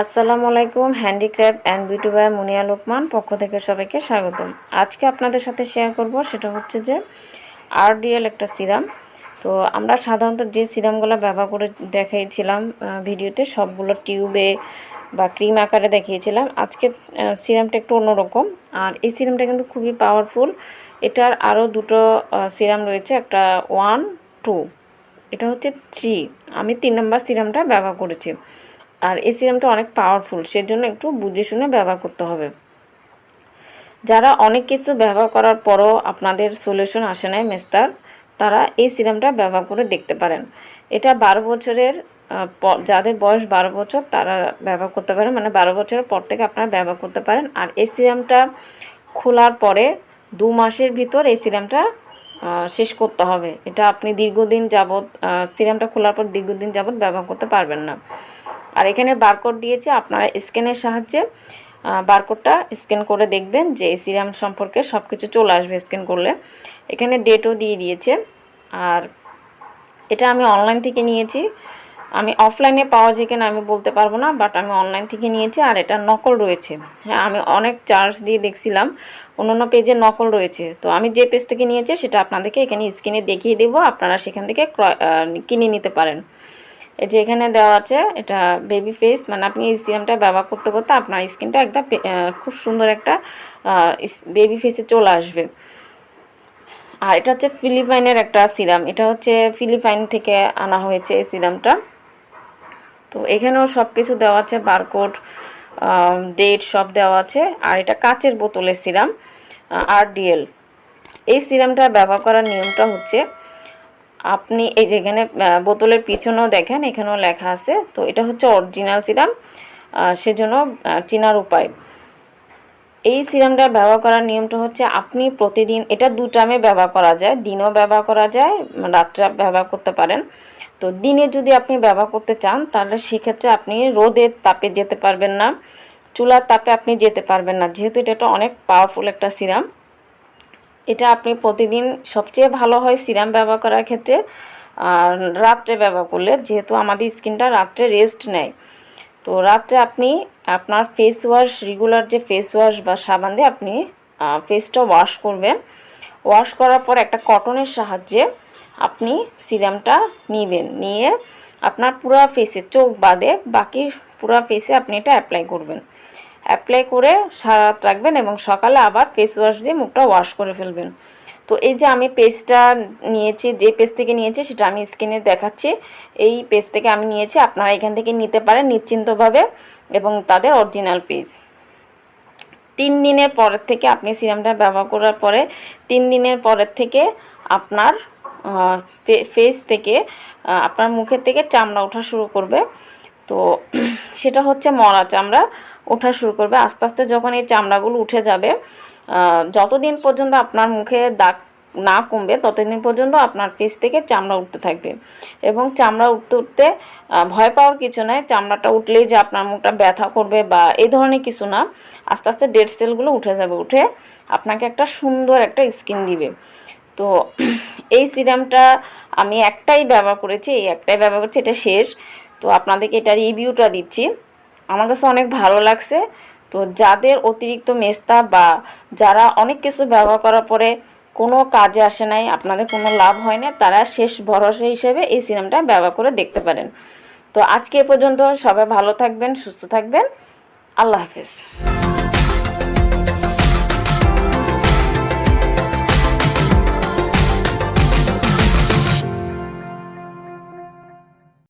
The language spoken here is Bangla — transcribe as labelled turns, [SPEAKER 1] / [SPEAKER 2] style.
[SPEAKER 1] আসসালামু আলাইকুম, handicraft and beauty by Munia Lokman পক্ষ থেকে সবাইকে স্বাগতম। আজকে আপনাদের সাথে শেয়ার করব, সেটা হচ্ছে যে আরডিএল একটা সিরাম। তো আমরা সাধারণত যে সিরামগুলো ব্যবহার করে দেখিয়েছিলাম ভিডিওতে সবগুলো টিউবে বা ক্রিম আকারে দেখিয়েছিলাম। আজকে সিরামটা একটু অন্যরকম। আর এই সিরামটা কিন্তু খুবই পাওয়ারফুল এটার আরও দুটো সিরাম রয়েছে, একটা ওয়ান টু এটা হচ্ছে থ্রি আমি তিন নম্বর সিরামটা ব্যবহার করেছি। আর এই সিরামটা অনেক পাওয়ারফুল সেজন্য একটু বুঝে শুনে ব্যবহার করতে হবে। যারা অনেক কিছু ব্যবহার করার পরও আপনাদের সলিউশন আসে নাই মেস্তার তারা এই সিরামটা ব্যবহার করে দেখতে পারেন। এটা বারো বছরের যাদের বয়স বারো বছর, তারা ব্যবহার করতে পারেন। মানে বারো বছরের পর থেকে আপনারা ব্যবহার করতে পারেন। আর এই সিরামটা খোলার পরে দু মাসের ভিতর এই সিরামটা শেষ করতে হবে। এটা আপনি দীর্ঘদিন যাবৎ সিরামটা খোলার পর দীর্ঘদিন যাবৎ ব্যবহার করতে পারবেন না। আর এখানে বারকোড দিয়েছে, আপনারা স্ক্যানের সাহায্যে বারকোডটা স্ক্যান করে দেখবেন যে এই সিরাম সম্পর্কে সব কিছু চলে আসবে স্ক্যান করলে। এখানে ডেটও দিয়ে দিয়েছে। আর এটা আমি অনলাইন থেকে নিয়েছি। আমি অফলাইনে পাওয়া যায় কিনা আমি বলতে পারব না বাট আমি অনলাইন থেকে নিয়েছি আর এটা নকল রয়েছে। হ্যাঁ আমি অনেক চার্জ দিয়ে দেখছিলাম অন্য অন্য পেজে নকল রয়েছে। তো আমি যে পেজ থেকে নিয়েছি সেটা আপনাদেরকে এখানে স্ক্রিনে দেখিয়ে দেবো, আপনারা সেখান থেকে কিনে নিতে পারেন। যে এখানে দেওয়া আছে, এটা বেবি ফেস মানে আপনি এই সিরামটা ব্যবহার করতে করতে আপনার স্কিনটা একটা খুব সুন্দর একটা বেবি ফেসে চলে আসবে। আর এটা হচ্ছে ফিলিপাইনের একটা সিরাম এটা হচ্ছে ফিলিপাইন থেকে আনা হয়েছে এই সিরামটা তো এখানেও সব কিছু দেওয়া আছে বারকোড ডেট সব দেওয়া আছে, আর এটা কাচের বোতলের সিরাম আর ডিএল এই সিরামটা ব্যবহার করার নিয়মটা হচ্ছে আপনি এই যেখানে বোতলের পিছনেও দেখেন, এখানেও লেখা আছে। তো এটা হচ্ছে অরিজিনাল সিরাম সেজন্য চেনার উপায়। এই সিরামটা ব্যবহার করার নিয়মটা হচ্ছে আপনি প্রতিদিন, এটা দু টাইমে ব্যবহার করা যায়। দিনেও ব্যবহার করা যায়, রাত্রে ব্যবহার করতে পারেন। তো দিনে যদি আপনি ব্যবহার করতে চান, তাহলে সেক্ষেত্রে আপনি রোদের তাপে যেতে পারবেন না, চুলার তাপে আপনি যেতে পারবেন না। যেহেতু এটা একটা অনেক পাওয়ারফুল একটা সিরাম এটা আপনি প্রতিদিন সবচেয়ে ভালো হয় সিরাম ব্যবহার করার ক্ষেত্রে। আর রাত্রে ব্যবহার করলে, যেহেতু আমাদের স্কিনটা রাত্রে রেস্ট নেয়। তো রাত্রে আপনি আপনার ফেস ওয়াশ রেগুলার যে ফেস ওয়াশ বা সাবান দিয়ে আপনি ফেসটা ওয়াশ করবেন। ওয়াশ করার পর একটা কটনের সাহায্যে আপনি সিরামটা নেবেন। নিয়ে আপনার পুরা ফেসে চোখ বাদে বাকি পুরা ফেসে আপনি এটা অ্যাপ্লাই করবেন। অ্যাপ্লাই করে সারা রাত রাখবেন এবং সকালে আবার ফেস ওয়াশ দিয়ে মুখটা ওয়াশ করে ফেলবেন। তো এই যে আমি পেজটা নিয়েছি, যে পেজ থেকে নিয়েছি সেটা আমি স্ক্রিনে দেখাচ্ছি। এই পেজ থেকে আমি নিয়েছি, আপনারা এখান থেকে নিতে পারেন নিশ্চিন্তভাবে এবং তাদের অরিজিনাল পেজ তিন দিনের পরের থেকে আপনি সিরামটা ব্যবহার করার পরে তিন দিনের পরের থেকে আপনার ফেস থেকে আপনার মুখের থেকে চামড়া ওঠা শুরু করবে। তো সেটা হচ্ছে মরা চামড়া ওঠা শুরু করবে। আস্তে আস্তে যখন এই চামড়াগুলো উঠে যাবে যতদিন পর্যন্ত আপনার মুখে দাগ না কমবে, ততদিন পর্যন্ত আপনার ফেস থেকে চামড়া উঠতে থাকবে। এবং চামড়া উঠতে উঠতে ভয় পাওয়ার কিছু নয় চামড়াটা উঠলেই যে আপনার মুখটা ব্যথা করবে বা এই ধরনের কিছু না। আস্তে আস্তে ডেড সেলগুলো উঠে যাবে, উঠে আপনাকে একটা সুন্দর একটা স্কিন দিবে। তো এই সিরামটা আমি একটাই ব্যবহার করেছি, এই একটাই ব্যবহার করছি, এটা শেষ। তো আপনাদেরকে এটা রিভিউটা দিচ্ছি। আমার কাছে অনেক ভালো লাগছে। তো যাদের অতিরিক্ত মেস্তা বা যারা অনেক কিছু ব্যবহার করার পরে কোনো কাজে আসে নাই, আপনাদের কোনো লাভ হয় না তারা শেষ ভরসা হিসেবে এই সিনেমাটা ব্যবহার করে দেখতে পারেন। তো আজকে এ পর্যন্ত সবাই ভালো থাকবেন, সুস্থ থাকবেন। আল্লাহ হাফেজ।